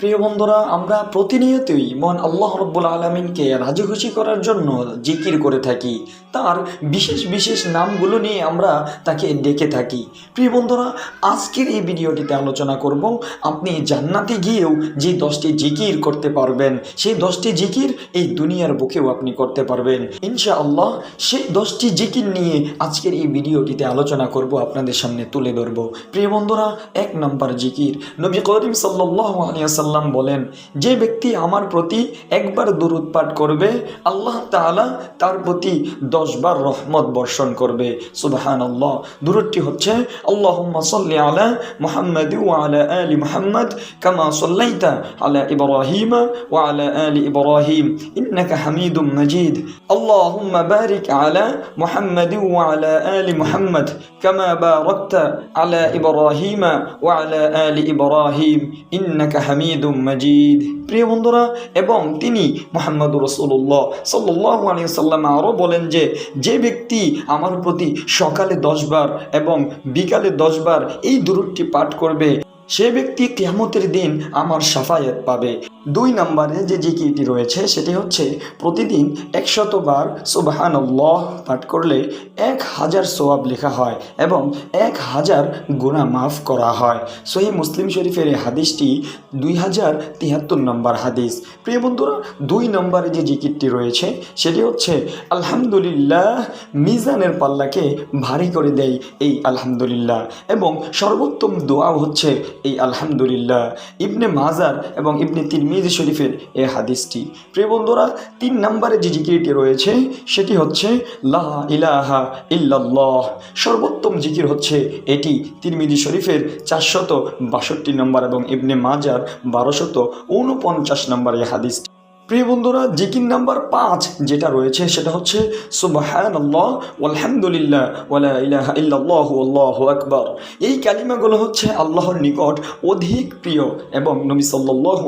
প্রিয় বন্ধুরা, আমরা প্রতিনিয়তই মন আল্লাহ রব্বুল আলমিনকে রাজি খুশি করার জন্য জিকির করে থাকি। তার বিশেষ বিশেষ নামগুলো নিয়ে আমরা তাকে ডেকে থাকি। প্রিয় বন্ধুরা, আজকের এই ভিডিওটিতে আলোচনা করব, আপনি জান্নাতে গিয়েও যে দশটি জিকির করতে পারবেন, সেই দশটি জিকির এই দুনিয়ার বুকেও আপনি করতে পারবেন। ইনশাআল্লাহ, সেই দশটি জিকির নিয়ে আজকের এই ভিডিওটিতে আলোচনা করব, আপনাদের সামনে তুলে ধরব। প্রিয় বন্ধুরা, এক নম্বর জিকির, নবী করিম সাল্লাল্লাহু আলাইহি সাল্লাম বলেন, যে ব্যক্তি আমার প্রতি একবার দরুদ পাঠ করবে, আল্লাহ তাআলা তার প্রতি দশবার রহমত বর্ষণ করবে। সুবহানাল্লাহ। দরুদটি হচ্ছে, আল্লাহুম্মা সাল্লি আলা মুহাম্মাদ ওয়া আলা আলি মুহাম্মাদ কামা সাল্লাইতা আলা ইব্রাহিম ওয়া আলা আলি ইব্রাহিম, ইন্নাকা হামিদুম মাজিদ। আল্লাহুম্মা বারিক আলা মুহাম্মাদ ওয়া আলা আলি মুহাম্মাদ কামা বারাকতা আলা ইব্রাহিম ওয়া আলা আলি ইব্রাহিম, ইন্নাকা হামিদুম মজিদ। প্রিয় বন্ধুরা, এবং তিনি মোহাম্মদুর রসুল্লাহ সাল্লাহ আলী সাল্লাম আরও বলেন যে যে ব্যক্তি আমার প্রতি সকালে দশবার এবং বিকালে দশবার এই দূরটি পাঠ করবে সে ব্যক্তি কেয়ামতের দিন আমার সাফায়াত পাবে। দুই নম্বরে যে জিকিরটি রয়েছে, সেটি হচ্ছে প্রতিদিন একশতবার সুবাহান লহ পাঠ করলে এক হাজার সোয়াব লেখা হয় এবং এক হাজার গুণা মাফ করা হয়। সহি মুসলিম শরীফের এই হাদিসটি দুই হাজার তিয়াত্তর নম্বর হাদিস। প্রিয় বন্ধুরা, দুই নম্বরে যে জিকিরটি রয়েছে, সেটি হচ্ছে, আলহামদুলিল্লাহ, মিজানের পাল্লাকে ভারী করে দেয় এই আলহামদুলিল্লাহ। এবং সর্বোত্তম দোয়া হচ্ছে এই আলহামদুলিল্লাহ। ইবনে মাজার এবং ইবনে তিরমিজ শরীফের এই হাদিসটি। প্রিয় বন্ধুরা, তিন নম্বরে যে জিকিরটি রয়েছে, সেটি হচ্ছে লাহ ইলাহা ইল্লাল্লাহ। সর্বোত্তম জিকির হচ্ছে এটি তিরমিজি শরীফের চারশত বাষট্টি নম্বর এবং ইবনে মাজার বারোশত ঊনপঞ্চাশ নম্বর এই হাদিসটি। প্রিয় বন্ধুরা, জিকির নাম্বার পাঁচ যেটা রয়েছে সেটা হচ্ছে সুবাহান আল্লাহ আলহামদুলিল্লাহ ওয়ালা ইলাহা ইল্লাল্লাহু আল্লাহু আকবার। এই কালিমাগুলো হচ্ছে আল্লাহর নিকট অধিক প্রিয় এবং নবী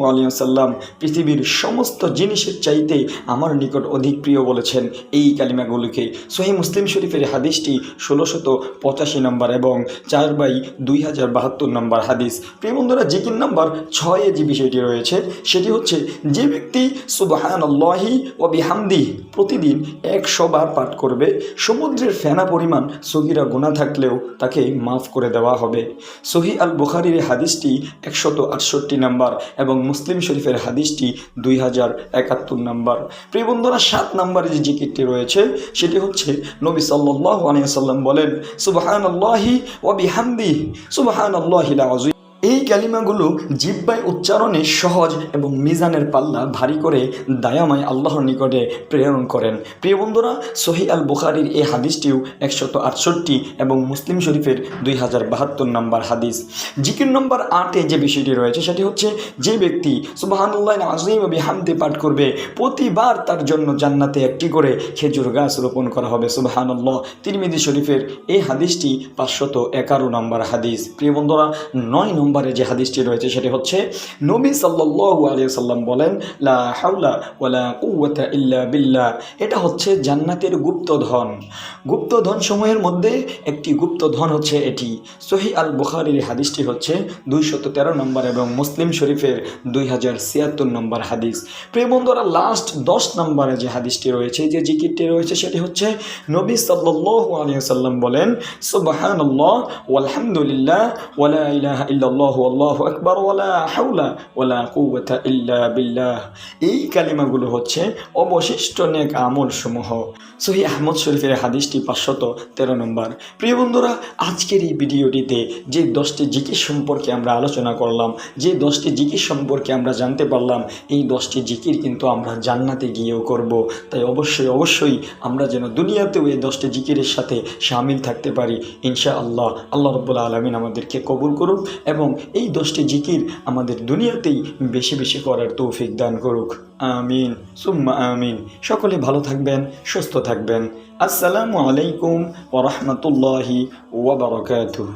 আলাইহি সাল্লাম পৃথিবীর সমস্ত জিনিসের চাইতে আমার নিকট অধিক প্রিয় বলেছেন এই কালিমাগুলোকে। সহি মুসলিম শরীফের হাদিসটি ষোলোশত পঁচাশি নম্বর এবং চার বাই দুই হাজার বাহাত্তর নম্বর হাদিস। প্রিয় বন্ধুরা, জিকির নাম্বার ছয়ে যে বিষয়টি রয়েছে, সেটি হচ্ছে, যে ব্যক্তি সুবাহান আল্লাহি ও বিহামদি প্রতিদিন একশো বার পাঠ করবে। সমুদ্রের ফেনা পরিমাণ সগিরা গুণা থাকলেও তাকে মাফ করে দেওয়া হবে। সহি আল বুখারির হাদিসটি একশত আটষট্টি নাম্বার এবং মুসলিম শরীফের হাদিসটি দুই হাজার একাত্তর নাম্বার। প্রিয় বন্ধুরা, সাত নাম্বারে যে জিকিরটি রয়েছে, সেটি হচ্ছে নবী সাল্লাহ আলিয়া সাল্লাম বলেন সুবাহান আল্লাহি ও বিহামদি সুবাহান আল্লাহিল এই কালিমাগুলো জিব্বায় উচ্চারণে সহজ এবং মিজানের পাল্লা ভারী করে দায়ামায় আল্লাহর নিকটে প্রেরণ করেন। প্রিয় বন্ধুরা সহি আল বুখারির এই হাদিসটিও একশত আটষট্টি এবং মুসলিম শরীফের দুই হাজার বাহাত্তর নম্বর হাদিস। জিকির নম্বর আটে যে বিষয়টি রয়েছে সেটি হচ্ছে, যে ব্যক্তি সুবাহানুল্লাহ আজিম বিহামদে পাঠ করবে, প্রতিবার তার জন্য জান্নাতে একটি করে খেজুর গাছ রোপণ করা হবে। সুবাহানুল্লাহ। তিরমিদি শরীফের এই হাদিসটি পাঁচশত এগারো নম্বর হাদিস। প্রিয় বন্ধুরা, নয় নম্বরে যে হাদিসটি রয়েছে সেটি হচ্ছে, নবী সাল্লাল্লাহু আলাইহি সাল্লাম বলেন, লা হাওলা ওয়ালা কুওয়াতা ইল্লা বিল্লাহ। এটা হচ্ছে জান্নাতের গুপ্তধন। গুপ্তধন সমূহের মধ্যে একটি গুপ্তধন হচ্ছে এটি। সহি আল বুখারির হাদিসটি হচ্ছে দুইশত তেরো নম্বর এবং মুসলিম শরীফের দুই হাজার ছিয়াত্তর নম্বর হাদিস। প্রিয় বন্ধুরা লাস্ট দশ নম্বরে যে হাদিসটি রয়েছে, যে জিকিরটি রয়েছে সেটি হচ্ছে, নবী সাল্লাল্লাহু আলাইহি সাল্লাম বলেন, সুবহানাল্লাহ ওয়ালহামদুলিল্লাহ ওয়ালা ইলাহা ইল্লাল্লাহু। আল্লাহু আকবার, ওয়ালা হাওলা, ওয়ালা কুওয়াতা ইল্লা বিল্লাহ। এই কালিমাগুলো হচ্ছে অবশিষ্ট নেক আমল সমূহ সহি আহমদ শরীফের হাদিসটি পাঁচশত তেরো নম্বর। প্রিয় বন্ধুরা, আজকের এই ভিডিওটিতে যে দশটি জিকির সম্পর্কে আমরা আলোচনা করলাম, যে দশটি জিকির সম্পর্কে আমরা জানতে পারলাম, এই দশটি জিকির কিন্তু আমরা জান্নাতে গিয়েও করব। তাই অবশ্যই অবশ্যই আমরা যেন দুনিয়াতেও এই দশটি জিকিরের সাথে সামিল থাকতে পারি। ইনশা আল্লাহ আল্লাহ রব্বুল্লা আলমিন আমাদেরকে কবুল করুক এবং এই দশটি জিকির আমাদের দুনিয়াতেই বেশি বেশি করার তৌফিক দান করুক। আমিন। সুম্মা আমিন। সকলে ভালো থাকবেন, সুস্থ থাকবেন। আসসালামু আলাইকুম ওরহমতুল্লাহি ওবরাকাতুহ